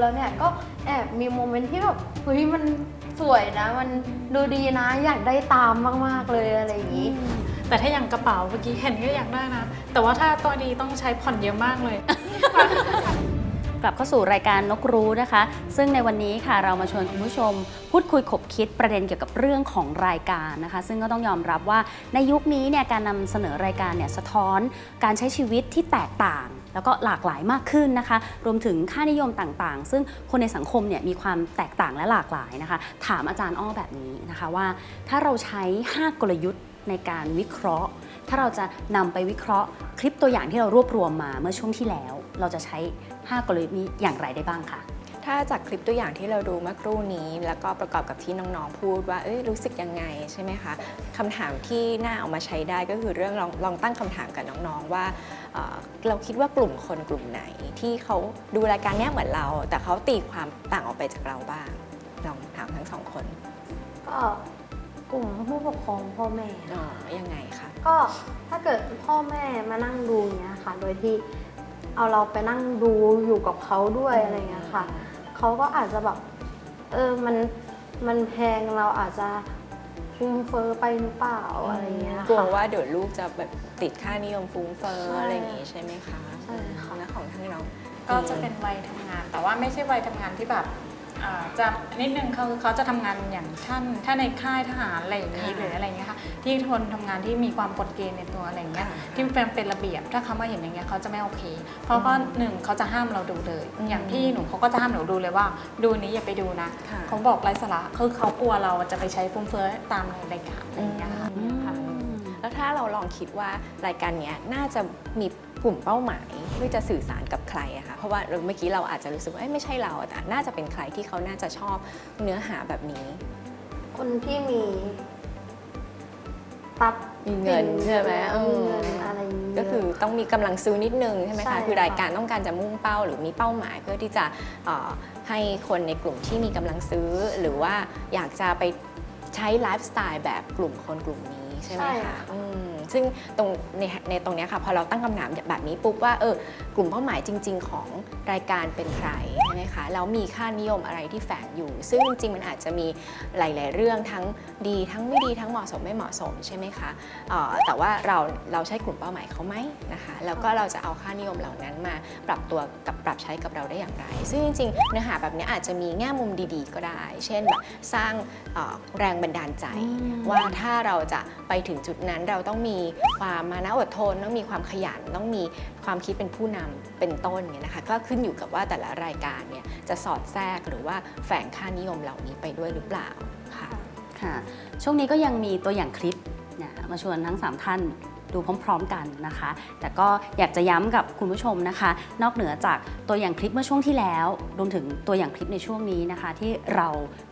แล้วเนี่ยก็แอบมีโมเมนต์ที่แบบเฮ้ยมันสวยนะ มันดูดีนะ อยากได้ตามมากๆเลยอะไรอย่างนี้ แต่ถ้าอย่างกระเป๋าเมื่อกี้เห็นก็อยากได้นะ แต่ว่าถ้าตัวดีต้องใช้ผ่อนเยอะมากเลย กลับเข้าสู่รายการนกรู้นะคะ ซึ่งในวันนี้ค่ะเรามาชวนคุณผู้ชม พูดคุยขบคิดประเด็นเกี่ยวกับเรื่องของรายการนะคะ ซึ่งก็ต้องยอมรับว่าในยุคนี้เนี่ยการนำเสนอรายการเนี่ยสะท้อนการใช้ชีวิตที่แตกต่าง แล้วก็หลากหลายมากขึ้นนะคะ รวมถึงค่านิยมต่างๆ ซึ่งคนในสังคมเนี่ยมีความแตกต่างและหลากหลายนะคะ ถามอาจารย์อ้อแบบนี้นะคะว่า ถ้าเราใช้ 5 กลยุทธ์ในการวิเคราะห์ ถ้าเราจะนำไปวิเคราะห์ คลิปตัวอย่างที่เรารวบรวมมาเมื่อช่วงที่แล้ว เราจะใช้ 5 กลยุทธ์นี้อย่างไรได้บ้างคะ ถ้าจากคลิปตัวอย่างที่เราดูเมื่อครู่นี้ แล้วก็ประกอบกับที่น้องๆพูดว่าเอ้ยรู้สึกยังไงใช่ไหมคะคำถามที่น่าเอามาใช้ได้ก็คือเรื่องลองลองตั้งคำถามกับน้องๆว่าเอ่อเราคิดว่ากลุ่มคนกลุ่มไหนที่เขาดูรายการเนี้ยเหมือนเรา แต่เขาตีความต่างออกไปจากเราบ้าง ลองถามทั้งสองคน ก็กลุ่มผู้ปกครองพ่อแม่อ๋อยังไงคะก็ถ้าเกิดพ่อแม่มานั่งดูเนี้ยค่ะ โดยที่เอาเราไปนั่งดูอยู่กับเขาด้วยอะไรเงี้ยค่ะ เขาก็อาจจะแบบเออมันมันแพงเราอาจจะฟุ่มเฟอ้อไปหรือเปล่าอะไรเงี้ยกลัวค่ะว่าเดี๋ยวลูกจะแบบติดค่านิยมฟุ้งเฟ้อใช่อะไรอย่างงี้ใช่ไหมคะใช่ค่ะแล้วของทั้งน้องก็จะเป็นวัยทำงาน แต่ว่าไม่ใช่วัยทำงานที่แบบ อ่าจะนิดนึงเขาเขาจะทำงานอย่างท่านถ้าในค่ายทหารอะไรอย่างนี้ค่ะหรืออะไรเงี้ยค่ะที่ทนทำงานที่มีความกฎเกณฑ์ในตัวอะไรเงี้ยค่ะที่เป็นเป็นระเบียบถ้าเขามาเห็นอย่างเงี้ยเขาจะไม่โอเค เพราะว่าหนึ่งเขาจะห้ามเราดูเลย อืมอย่างพี่หนูเขาก็จะห้ามหนูดูเลยว่า ดูนี้อย่าไปดูนะค่ะ เขาบอกไร้สาระคือเขากลัวเราจะไปใช้ฟุ่มเฟือยตามในรายการอะไรอย่างเงี้ยค่ะอืมค่ะ แล้วถ้าเราลองคิดว่ารายการเนี้ยน่าจะมีกลุ่มเป้าหมายเพื่อจะสื่อสารกับใครอะคะเพราะว่าเมื่อกี้เราอาจจะรู้สึกว่าเอ้ยไม่ใช่เราแต่น่าจะเป็นใครที่เขาน่าจะชอบเนื้อหาแบบนี้ คนที่มีทรัพย์มีเงินใช่ไหมเออมีเงินอะไรอย่างเงี้ยก็คือต้องมีกำลังซื้อนิดนึงใช่ไหมใช่คะค่ะคือรายการต้องการจะมุ่งเป้าหรือมีเป้าหมายเพื่อที่จะเอ่อให้คนในกลุ่มที่มีกำลังซื้อ หรือว่าอยากจะไปใช้ไลฟ์สไตล์แบบกลุ่มคนกลุ่มนี้ ใช่ไหมคะอืมซึ่งตรงในในตรงเนี้ยค่ะพอเราตั้งคำถามแบบนี้ปุ๊บว่าเออกลุ่มเป้าหมายจริง ๆ ของรายการเป็นใครใช่ไหมคะแล้วมีค่านิยมอะไรที่แฝงอยู่ ซึ่งจริงๆมันอาจจะมีหลาย ๆ เรื่องทั้งดีทั้งไม่ดีทั้งเหมาะสมไม่เหมาะสมใช่ไหมคะเอ่อแต่ว่าเราเราใช่กลุ่มเป้าหมายเขาไหมนะคะแล้วก็เราจะเอาค่านิยมเหล่านั้นมาปรับตัวกับปรับใช้กับเราได้อย่างไร ซึ่งจริงๆเนื้อหาแบบนี้อาจจะมีแง่มุมดี ๆ ก็ได้ เช่นแบบสร้างเอ่อแรงบันดาลใจว่าถ้าเราจะ ไปถึงจุดนั้นเราต้องมีความมานะอดทน ต้องมีความขยัน ต้องมีความคิดเป็นผู้นำเป็นต้นเนี่ยนะคะก็ขึ้นอยู่กับว่าแต่ละรายการเนี่ยจะสอดแทรกหรือว่าแฝงค่านิยมเหล่านี้ไปด้วยหรือเปล่าค่ะค่ะช่วงนี้ก็ยังมีตัวอย่างคลิปนะมาชวนทั้ง 3 ท่าน ดูพร้อมๆกันนะคะ แต่ก็อยากจะย้ำกับคุณผู้ชมนะคะ นอกเหนือจากตัวอย่างคลิปเมื่อช่วงที่แล้ว รวมถึงตัวอย่างคลิปในช่วงนี้นะคะ ที่เรา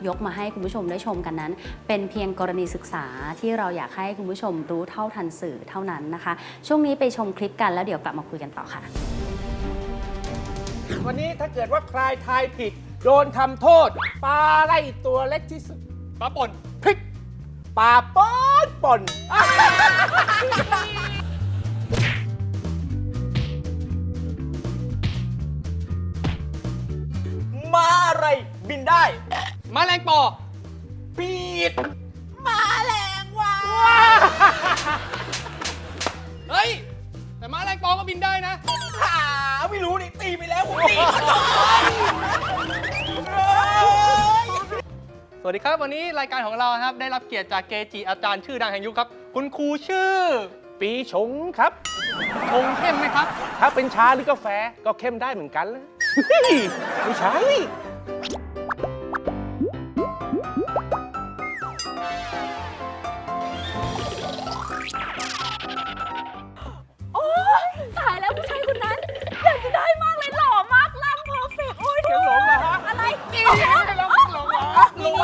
ยกมาให้คุณผู้ชมได้ชมกันนั้น เป็นเพียงกรณีศึกษาที่เราอยากให้คุณผู้ชมรู้เท่าทันสื่อเท่านั้นนะคะ ช่วงนี้ไปชมคลิปกันแล้วเดี๋ยวกลับมาคุยกันต่อค่ะ วันนี้ถ้าเกิดว่าใครทายผิด โดนทำโทษปลาไล่ตัวเล็กที่สุดปลาป่นพริก ปลาป้อนป่นมาอะไรบินได้ มาแรงปอปีด มาแรงว่าเฮ้ย แต่ม้าแรงปอก็บินได้นะ หาไม่รู้นี่ตีไปแล้วผมตีเขาโดนส วัสดีครับ วันนี้รายการของเราครับได้รับเกียรติจากเกจิอาจารย์ชื่อดังแห่งยุคครับ คุณครูชื่อ ปีชงครับคงเข้มไหมครับ ถ้าเป็นชาหรือกาแฟก็เข้มได้เหมือนกันเลยไม่ใช่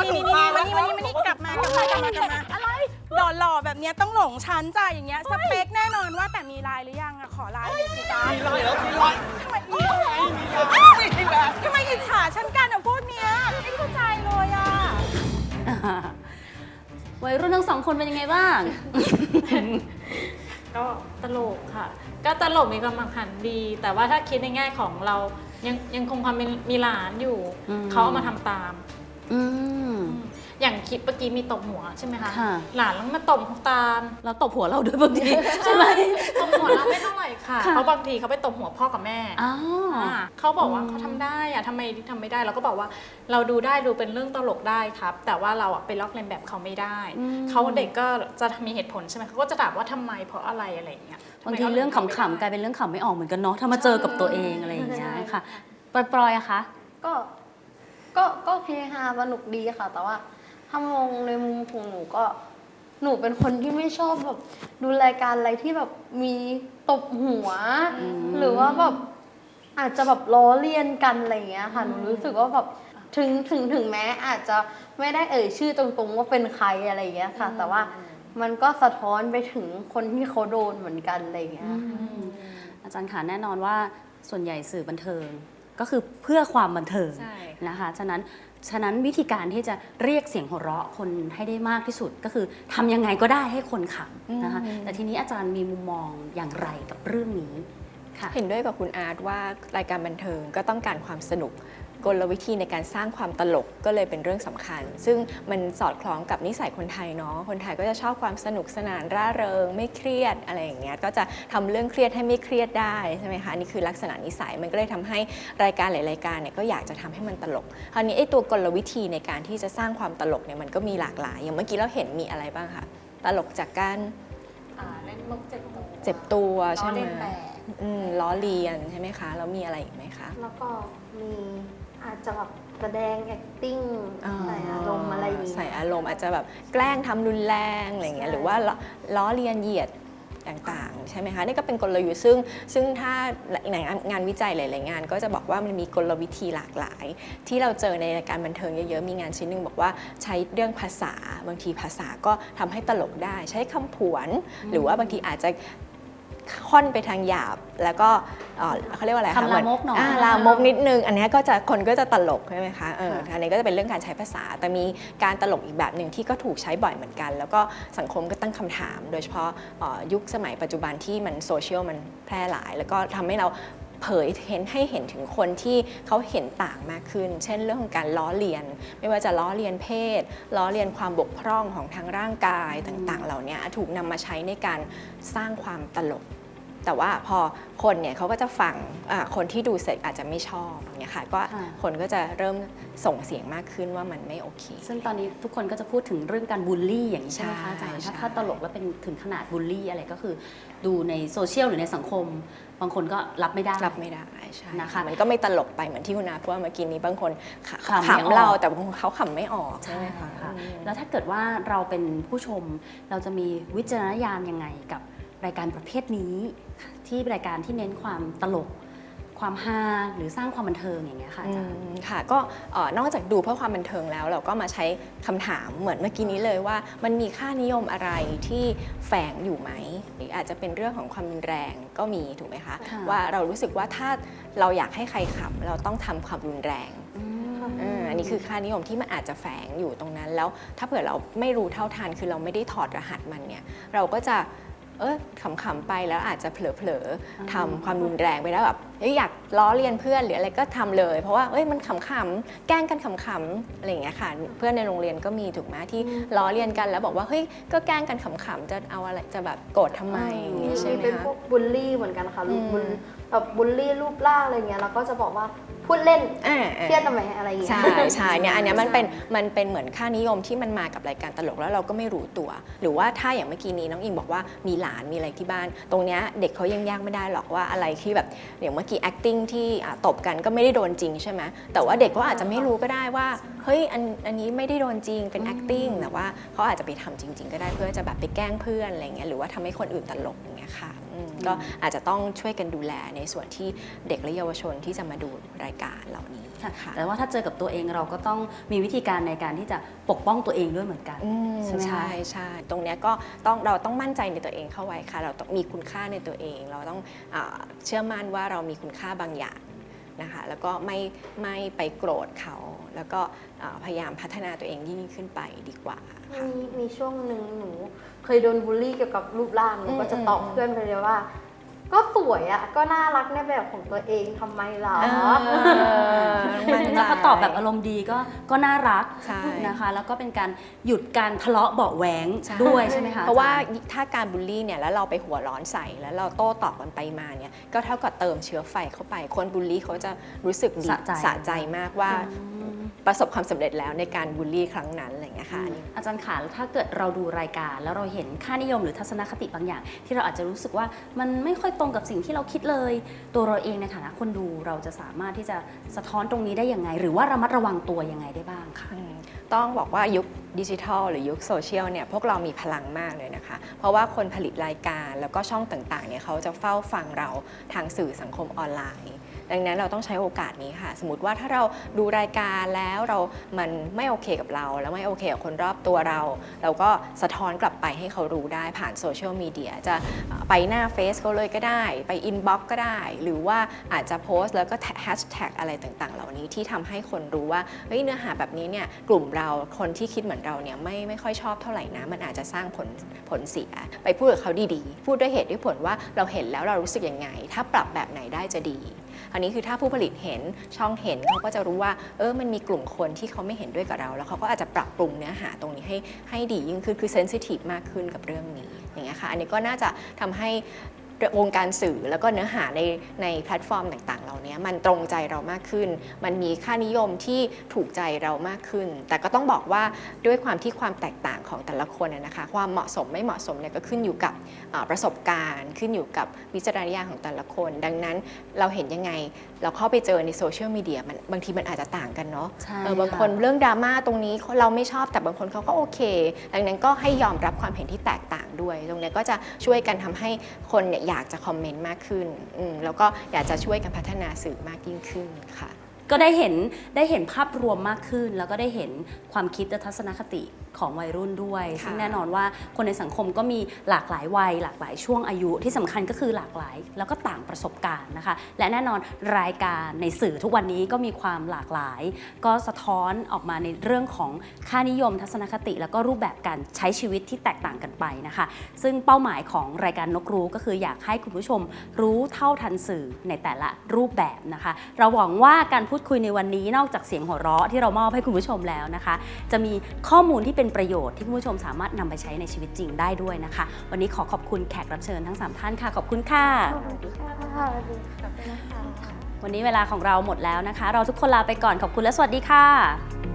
หลงว่าถูกทางวัแล้นวนี้วันนี้วันนี้กลับมากลับมากลับมากลับมาอะไรหล่อหล่อๆแบบเนี้ยต้องหลงชั้นจ้ะอย่างเงี้ยสเปคแน่นอนว่าแต่มีไลน์หรือยังอะขอไลน์หน่อยสิจ้ามีไรเหรอมีไรทำไมมีนี่แหละทำไมอิจฉาฉันกันอะพวกเนี้ยไม่เข้าใจเลยอะวัยรุ่นทั้งสองคนเป็นยังไงบ้าง ก็ตลกค่ะ ก็ตลกมีความสำคัญดี แต่ว่าถ้าคิดในแง่ของเรายังยังคงความเป็นมีหลานอยู่อืมเขาเอามาทำตาม อืม อย่างคลิปเมื่อกี้มีตบหัวใช่ไหมคะ ค่ะ หลานแล้วมาตบตามเราตบหัวเราด้วยบางทีใช่ไหม ตบหัวเราไม่เท่าไหร่ค่ะ ค่ะ เพราะบางทีเขาไปตบหัวพ่อกับแม่อ้าว อ่าเขาบอกว่าอืมเขาทำได้อะทำไมทำไม่ได้ เราก็บอกว่าเราดูได้ดูเป็นเรื่องตลกได้ครับ แต่ว่าเราอะไปลอกเลียนแบบเขาไม่ได้เขาเด็กก็จะมีเหตุผลใช่ไหมเขาก็จะถามว่าทำไมเพราะอะไรอะไรอย่างเงี้ยบางทีเรื่องขำๆกลายเป็นเรื่องขำไม่ออกเหมือนกันเนาะถ้ามาเจอกับตัวเองอะไรอย่างเงี้ยค่ะปลอยๆอะคะ ก็ ก็ก็เฮฮาสนุกดีค่ะ แต่ว่าถ้ามองในมุมของหนูก็ หนูเป็นคนที่ไม่ชอบแบบดูรายการอะไรที่แบบมีตบหัว หรือว่าแบบอาจจะแบบล้อเลียนกันอะไรอย่างเงี้ยค่ะหนูรู้สึกว่าแบบถึงถึงถึงแม้อาจจะไม่ได้เอ่ยชื่อตรงๆว่าเป็นใครอะไรอย่างเงี้ยค่ะ แต่ว่ามันก็สะท้อนไปถึงคนที่เขาโดนเหมือนกันอะไรอย่างเงี้ยอาจารย์ขาแน่นอนว่าส่วนใหญ่สื่อบันเทิง ก็คือเพื่อความบันเทิงใช่ นะคะฉะนั้นฉะนั้นวิธีการที่จะเรียกเสียงหัวเราะคนให้ได้มากที่สุด ก็คือทำยังไงก็ได้ให้คนขำนะคะแต่ทีนี้อาจารย์มีมุมมองอย่างไรกับเรื่องนี้ค่ะ เห็นด้วยกับคุณอาร์ตว่ารายการบันเทิงก็ต้องการความสนุก กลวิธีในการสร้างความตลกก็เลยเป็นเรื่องสำคัญ ซึ่งมันสอดคล้องกับนิสัยคนไทยเนาะคนไทยก็จะชอบความสนุกสนานร่าเริง ไม่เครียดอะไรอย่างเงี้ยก็จะทำเรื่องเครียดให้ไม่เครียดได้ใช่ไหมคะอันนี่คือลักษณะนิสัยมันก็เลยทำให้รายการหลายรายการเนี่ยก็อยากจะทำให้มันตลกคราวนี้ไอ้ตัวกลวิธีในการที่จะสร้างความตลกเนี่ยมันก็มีหลากหลาย อย่างเมื่อกี้เราเห็นมีอะไรบ้างคะตลกจากการอ่าเล่นมุกเจ็บตัวเจ็บตัวล้ใช่อไหมเล่นแบบอืมล้อเลียนใช่ไหมคะแล้วมีอะไรอีกไหมคะ แล้วก็มี อาจจะแบบแสดง acting ใส่อารมณ์อะไรอย่างเงี้ยใส่อารมณ์อาจจะแบบแกล้งทำรุนแรงอะไรอย่างเงี้ยใช่ หรือว่าล้อล้อเลียนเหยียดต่างๆ ใช่ไหมคะ นี่ก็เป็นกลยุทธ์ซึ่งซึ่งถ้าในงานวิจัยหลาย ๆ งาน ก็จะบอกว่ามันมีกลวิธีหลากหลาย ที่เราเจอในรายการบันเทิงเยอะ ๆ มีงานชิ้นหนึ่งบอกว่าใช้เรื่องภาษาบางทีภาษาก็ทำให้ตลกได้ ใช้คำผวน หรือว่าบางทีอาจจะ ค่อนไปทางหยาบ แล้วก็เอ่อเขาเรียกว่าอะไรคะคำลามกหน่อยาลามกนิดนึง อันเนี้ยก็จะคนก็จะตลกใช่ไหมคะเอออันนี้ก็จะเป็นเรื่องการใช้ภาษา แต่มีการตลกอีกแบบหนึ่งที่ก็ถูกใช้บ่อยเหมือนกัน แล้วก็สังคมก็ตั้งคำถาม โดยเฉพาะเอ่อยุคสมัยปัจจุบันที่มันโซเชียลมันแพร่หลาย แล้วก็ทำให้เราเผยเห็นให้เห็นถึงคนที่เขาเห็นต่างมากขึ้น เช่นเรื่องของการล้อเลียน ไม่ว่าจะล้อเลียนเพศ ล้อเลียนความบกพร่องของทางร่างกายต่างๆ เหล่านี้ถูกนำมาใช้ในการสร้างความตลก แต่ว่าพอคนเนี่ยเขาก็จะฟังอ่าคนที่ดูเสร็จอาจจะไม่ชอบอย่างเงี้ยค่ะก็ค่ะคนก็จะเริ่มส่งเสียงมากขึ้นว่ามันไม่โอเค ซึ่งตอนนี้ทุกคนก็จะพูดถึงเรื่องการบูลลี่อย่างนี้ใช่ไหมคะอาจารย์ใช่ถ้าใช่ถ้าตลกแล้วเป็นถึงขนาดบูลลี่อะไรก็คือดูในโซเชียลหรือในสังคม บางคนก็รับไม่ได้รับไม่ได้ใช่นะคะมันก็ไม่ตลกไปเหมือนที่คุณอาพูดว่าเมื่อกี้นี้บางคนขขำไม่ออกขำเราแต่บางคนเขาขำไม่ออกใช่ไหมคะค่ะอืมแล้วถ้าเกิดว่าเราเป็นผู้ชมเราจะมีวิจารณญาณยังไงกับ รายการประเภทนี้ที่รายการที่เน้นความตลก ความฮาหรือสร้างความบันเทิงอย่างเงี้ยค่ะอาจารย์ อืมค่ะก็เอ่อนอกจากดูเพื่อความบันเทิงแล้ว เราก็มาใช้คำถามเหมือนเมื่อกี้นี้เลยว่า มันมีค่านิยมอะไรที่แฝงอยู่ไหมหรืออาจจะเป็นเรื่องของความรุนแรงก็มีถูกไหมคะค่ะ ว่าเรารู้สึกว่าถ้าเราอยากให้ใครขำเราต้องทำความรุนแรงเอออันนี้คือค่านิยมที่มันอาจจะแฝงอยู่ตรงนั้นแล้ว ถ้าเผื่อเราไม่รู้เท่าทันคือเราไม่ได้ถอดรหัสมันเนี่ยเราก็จะ เออขำๆไปแล้วอาจจะเผลอๆทำความรุนแรงไปแล้วแบบเอ้ยอยากล้อเลียนเพื่อนหรืออะไรก็ทำเลย เพราะว่าเอ้ยมันขำๆแกล้งกันขำๆอะไรอย่างเงี้ยค่ะ เพื่อนในโรงเรียนก็มีถูกไหมที่ล้อเลียนกันแล้วบอกว่าเฮ้ยก็แกล้งกันขำๆจะเอาอะไรจะแบบโกรธทำไมอย่างมีเงี้ยใช่ไหมเป็นคะพวกบูลลี่เหมือนกันค่ะอืมบุลแบบบูลลี่รูปร่างอะไรเงี้ยเราก็จะบอกว่าพูดเล่นอ่าเครียดทำไมอะไรอย่างเงี้ยใช่ใช่เนี่ยอันเนี้ยมันเป็นมันเป็นเหมือนค่านิยมที่มันมากับรายการตลกแล้วเราก็ไม่รู้ตัว หรือว่าถ้าอย่างเมื่อกี้นี้น้องอิงบอกว่ามีหลานมีอะไรที่บ้าน ตรงเนี้ยเด็กเขายังแยกไม่ได้หรอกว่าอะไรที่แบบอย่างเมื่อกี้ acting ที่ตบกันก็ไม่ได้โดนจริงใช่ไหมแต่ว่าเด็กก็อาจจะไม่รู้ก็ได้ว่าเฮ้ยอันอันนี้ไม่ได้โดนจริงเป็น acting แต่ว่าเขาอาจจะไปทำจริง ๆ ก็ได้เพื่อจะแบบไปแกล้งเพื่อนอะไรเงี้ยหรือว่าทำให้คนอื่นตลกอย่างเงี้ยค่ะก็อาจจะต้องช่วยกันดูแลในส่วนที่เด็กและเยาวชนที่จะมาดูรายการเหล่านี้ ค่ะค่ะ แต่ว่าถ้าเจอกับตัวเองเราก็ต้องมีวิธีการในการที่จะปกป้องตัวเองด้วยเหมือนกัน อืมใช่ไหมคะ ใช่ใช่ตรงเนี้ยก็ต้องเราต้องมั่นใจในตัวเองเข้าไว้ค่ะ เราต้องมีคุณค่าในตัวเอง เราต้องอาเชื่อมั่นว่าเรามีคุณค่าบางอย่างนะคะ แล้วก็ไม่ไม่ไปโกรธเขา แล้วก็เอ่อพยายามพัฒนาตัวเองยิ่งขึ้นไปดีกว่าค่ะ มีมีช่วงหนึ่งหนู เคยโดนบูลลี่เกี่ยวกับรูปร่างหนูก็จะตอบอืมเพื่อนไปเลยว่า ก็สวยอะก็น่ารักในแบบของตัวเองทำไมล่ะเออมั่นใจแล้วก็ตอบแบบอารมณ์ดีก็ก็น่ารักใช่ นะคะ แล้วก็เป็นการหยุดการทะเลาะเบาะแหวงใช่ ด้วยใช่ไหมคะเพราะว่าอจย์ถ้าการบูลลี่เนี่ยแล้วเราไปหัวร้อนใส่แล้วเราโต้ตอบกันไปมาเนี่ยก็เท่ากับเติมเชื้อไฟเข้าไป คนบูลลี่เขาจะรู้สึกดีสะใจสะใจมากว่าอืม ประสบความสำเร็จแล้วในการบูลลี่ครั้งนั้นอะไรอย่างเงี้ยค่ะอันนี้อาจารย์ขาถ้าเกิดเราดูรายการ แล้วเราเห็นค่านิยมหรือทัศนคติบางอย่าง ที่เราอาจจะรู้สึกว่ามันไม่ค่อยตรงกับสิ่งที่เราคิดเลย ตัวเราเองในฐานะคนดูเราจะสามารถที่จะสะท้อนตรงนี้ได้ยังไง หรือว่าระมัดระวังตัวยังไงได้บ้างคะอืมต้องบอกว่ายุคดิจิทัลหรือยุคโซเชียลเนี่ยพวกเรามีพลังมากเลยนะคะ เพราะว่าคนผลิตรายการแล้วก็ช่องต่างๆเนี่ยเขาจะเฝ้าฟังเราทางสื่อสังคมออนไลน์ ดังนั้นเราต้องใช้โอกาสนี้ค่ะ สมมติว่าถ้าเราดูรายการแล้วเรามันไม่โอเคกับเรา แล้วไม่โอเคกับคนรอบตัวเรา เราก็สะท้อนกลับไปให้เขารู้ได้ผ่านโซเชียลมีเดียจะไปหน้าเฟซเขาเลยก็ได้ ไปอินบ็อกก็ได้ หรือว่าอาจจะโพสต์แล้วก็แฮชแท็กอะไรต่างๆ เหล่านี้ที่ทำให้คนรู้ว่าเฮ้ยเนื้อหาแบบนี้เนี่ยกลุ่มเราคนที่คิดเหมือนเราเนี่ยไม่ไม่ค่อยชอบเท่าไหร่นะมันอาจจะสร้างผลผลเสีย ไปพูดกับเขาดีๆ พูดด้วยเหตุด้วยผลว่าเราเห็นแล้วเรารู้สึกยังไง ถ้าปรับแบบไหนได้จะดี อันนี้คือถ้าผู้ผลิตเห็นช่องเห็นเขาก็จะรู้ว่าเออมันมีกลุ่มคนที่เขาไม่เห็นด้วยกับเรา แล้วเขาก็อาจจะปรับปรุงเนื้อหาตรงนี้ให้ให้ดียิ่งขึ้นคือเซนซิทีฟมากขึ้นกับเรื่องนี้อย่างเงี้ยค่ะอันนี้ก็น่าจะทำให้ วงการสื่อแล้วก็เนื้อหาในในแพลตฟอร์มต่างๆ เหล่านี้มันตรงใจเรามากขึ้น มันมีค่านิยมที่ถูกใจเรามากขึ้น แต่ก็ต้องบอกว่าด้วยความที่ความแตกต่างของแต่ละคนนะนะคะ ความเหมาะสมไม่เหมาะสมเนี่ยก็ขึ้นอยู่กับอ่าประสบการณ์ ขึ้นอยู่กับวิจารณญาณของแต่ละคน ดังนั้นเราเห็นยังไงเราเข้าไปเจอในโซเชียลมีเดียมันบางทีมันอาจจะต่างกันเนาะใช่เออบางค่ะคนเรื่องดราม่าตรงนี้เราไม่ชอบแต่บางคนเขาก็โอเค ดังนั้นก็ให้ยอมรับความเห็นที่แตกต่างด้วย ตรงเนี้ยก็จะช่วยกันทำให้คนเนี่ยอยากจะคอมเมนต์มากขึ้นแล้วก็อยากจะช่วยกันพัฒนาสื่อมากยิ่งขึ้นค่ะ ก็ได้เห็นได้เห็นภาพรวมมากขึ้น แล้วก็ได้เห็นความคิดและทัศนคติ ของวัยรุ่นด้วยค่ะซึ่งแน่นอนว่าคนในสังคมก็มีหลากหลายวัย หลากหลายช่วงอายุที่สำคัญก็คือหลากหลาย แล้วก็ต่างประสบการณ์นะคะ และแน่นอนรายการในสื่อทุกวันนี้ก็มีความหลากหลาย ก็สะท้อนออกมาในเรื่องของค่านิยมทัศนคติ แล้วก็รูปแบบการใช้ชีวิตที่แตกต่างกันไปนะคะ ซึ่งเป้าหมายของรายการนกรู้ก็คืออยากให้คุณผู้ชมรู้เท่าทันสื่อในแต่ละรูปแบบนะคะ เราหวังว่าการพูดคุยในวันนี้นอกจากเสียงหัวเราะที่เรามอบให้คุณผู้ชมแล้วนะคะ จะมีข้อมูลที่เป็นประโยชน์ที่คุณผู้ชมสามารถนำไปใช้ในชีวิตจริงได้ด้วยนะคะ วันนี้ขอขอบคุณแขกรับเชิญทั้ง 3 ท่านค่ะ ขอบคุณค่ะสวัสดีค่ะสวัสดีค่ะวันนี้เวลาของเราหมดแล้วนะคะ เราทุกคนลาไปก่อนขอบคุณและสวัสดีค่ะ